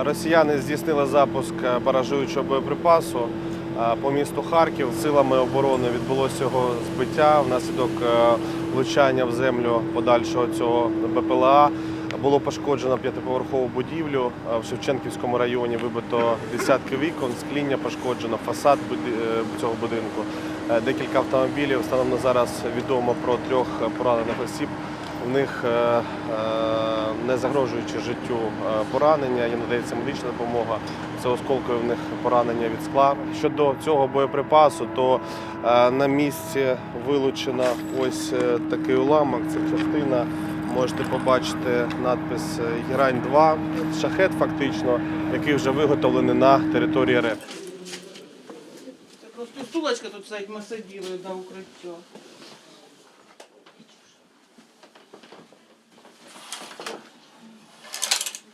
Росіяни здійснили запуск е, баражуючого боєприпасу е, по місту Харків. Силами оборони відбулося його збиття внаслідок е, влучання в землю подальшого цього БПЛА. Було пошкоджено п'ятиповерхову будівлю в Шевченківському районі. Вибито десятки вікон, скління пошкоджено, фасад цього будинку. Декілька автомобілів. Станом на зараз відомо про трьох поранених осіб. У них, е, е, не загрожуючи життю е, поранення, їм надається медична допомога. Це осколкові в них поранення від скла. Щодо цього боєприпасу, то на місці вилучено ось такий уламок. Це частина. Можете побачити надпис Герань 2 шахет, фактично, який вже виготовлений на території РФ. Це просто стулочка тут стоїть, ми сиділи до укриття.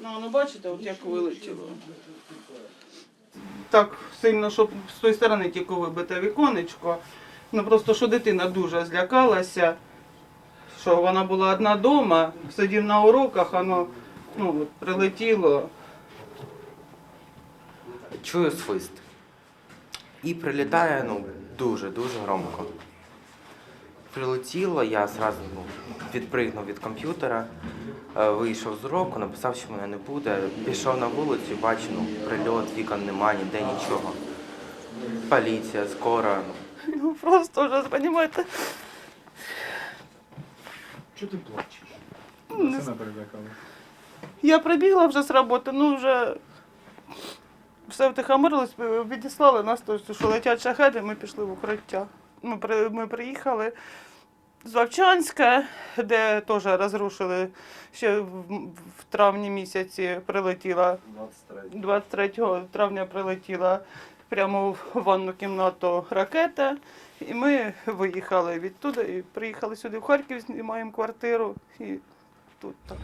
Ну, ну бачите, от як вилетіло. Так сильно, щоб з тої сторони тільки вибите віконечко. Ну просто що дитина дуже злякалася, що вона була одна вдома, сидів на уроках, воно ну, прилетіло. Чую свист. І прилітає ну, дуже-дуже громко. Прилетіло, я зразу ну, відпригнув від комп'ютера, е, вийшов з уроку, написав, що мене не буде. Пішов на вулицю, бачу, ну, прильот, вікон нема, ніде нічого. Поліція, скора. Ну, Ну просто вже, розумієте, Чого ти плачеш? Не Сина перелякала. Я прибігла вже з роботи, ну вже все втихомирилось, відіслали нас, то, що летять шахеди, ми пішли в укриття. Ми, при, ми приїхали з Вовчанська, де теж розрушили ще в, в травні місяці прилетіла, 23 травня прилетіла прямо в ванну кімнату ракета. І ми виїхали відтуди і приїхали сюди в Харків, знімаємо квартиру і тут так.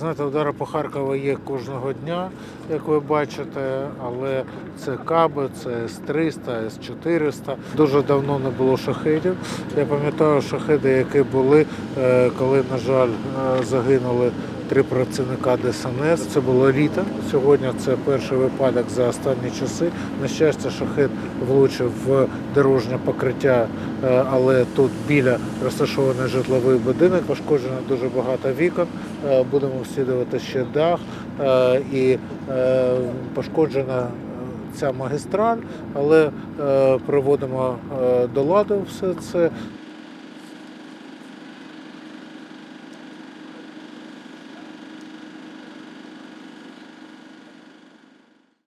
Знаєте, удари по Харкову є кожного дня, як ви бачите, але це каби, це С-300, С-400. Дуже давно не було шахедів. Я пам'ятаю шахеди, які були, е, коли, на жаль, е, загинули три працівника ДСНС. Це було літо. Сьогодні це перший випадок за останні часи. На щастя, шахет влучив в дорожнє покриття, е, але тут біля розташований житловий будинок. Пошкоджено дуже багато вікон. Е, Будемо всідувати ще дах е, і пошкоджена ця магістраль, але е, приводимо е, до ладу все це.